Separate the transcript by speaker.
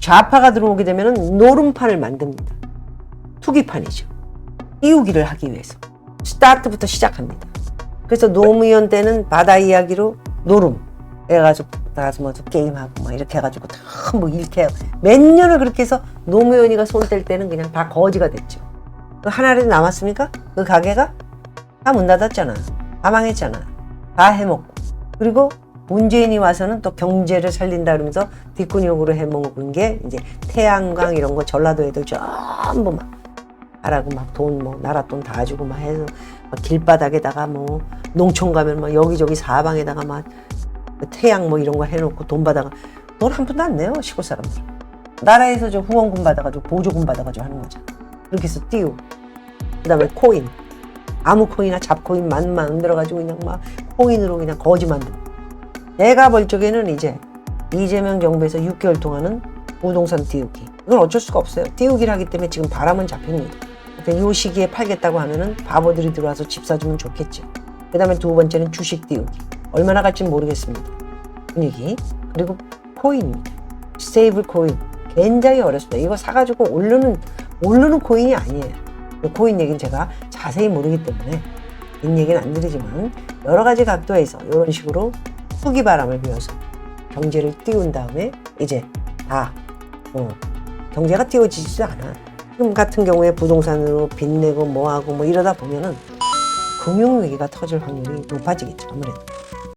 Speaker 1: 좌파가 들어오게 되면 노름판을 만듭니다. 투기판이죠. 띄우기를 하기 위해서. 스타트부터 시작합니다. 그래서 노무현 때는 바다 이야기로 노름 해가지고 나가서 뭐 게임하고 막 이렇게 해가지고 다 뭐 이렇게. 몇 년을 그렇게 해서 노무현이가 손 뗄 때는 그냥 다 거지가 됐죠. 그 하나라도 남았습니까? 그 가게가 다 문 닫았잖아. 다 망했잖아. 다 해먹고. 그리고 문재인이 와서는 또 경제를 살린다 그러면서 뒷근육으로 해먹은 게 이제 태양광 이런 거 전라도 애들 전부 막 하라고 막 돈 뭐 나라 돈 다 주고 막 해서 막 길바닥에다가 뭐 농촌 가면 막 여기저기 사방에다가 막 태양 뭐 이런 거 해놓고 돈 받아가 돈 한 푼도 안 내요 시골 사람들. 나라에서 저 후원금 받아가지고 보조금 받아가지고 하는 거죠 그렇게 해서 띄우 그 다음에 코인. 아무 코인이나 잡코인 만 만들어가지고 그냥 막 코인으로 그냥 거지 만들고 내가 볼 적에는 이제 이재명 정부에서 6개월 동안은 부동산 띄우기. 이건 어쩔 수가 없어요. 띄우기를 하기 때문에 지금 바람은 잡힙니다. 이 시기에 팔겠다고 하면은 바보들이 들어와서 집 사주면 좋겠죠. 그 다음에 두 번째는 주식 띄우기. 얼마나 갈지는 모르겠습니다. 분위기. 그리고 코인입니다. 스테이블 코인. 굉장히 어렵습니다. 이거 사가지고 오르는 오르는 코인이 아니에요. 그 코인 얘기는 제가 자세히 모르기 때문에 긴 얘기는 안 드리지만 여러 가지 각도에서 이런 식으로 후기 바람을 비워서 경제를 띄운 다음에 이제 다 어, 경제가 띄워지지도 않아. 지금 같은 경우에 부동산으로 빚내고 뭐하고 뭐 이러다 보면은 금융위기가 터질 확률이 높아지겠죠 아무래도.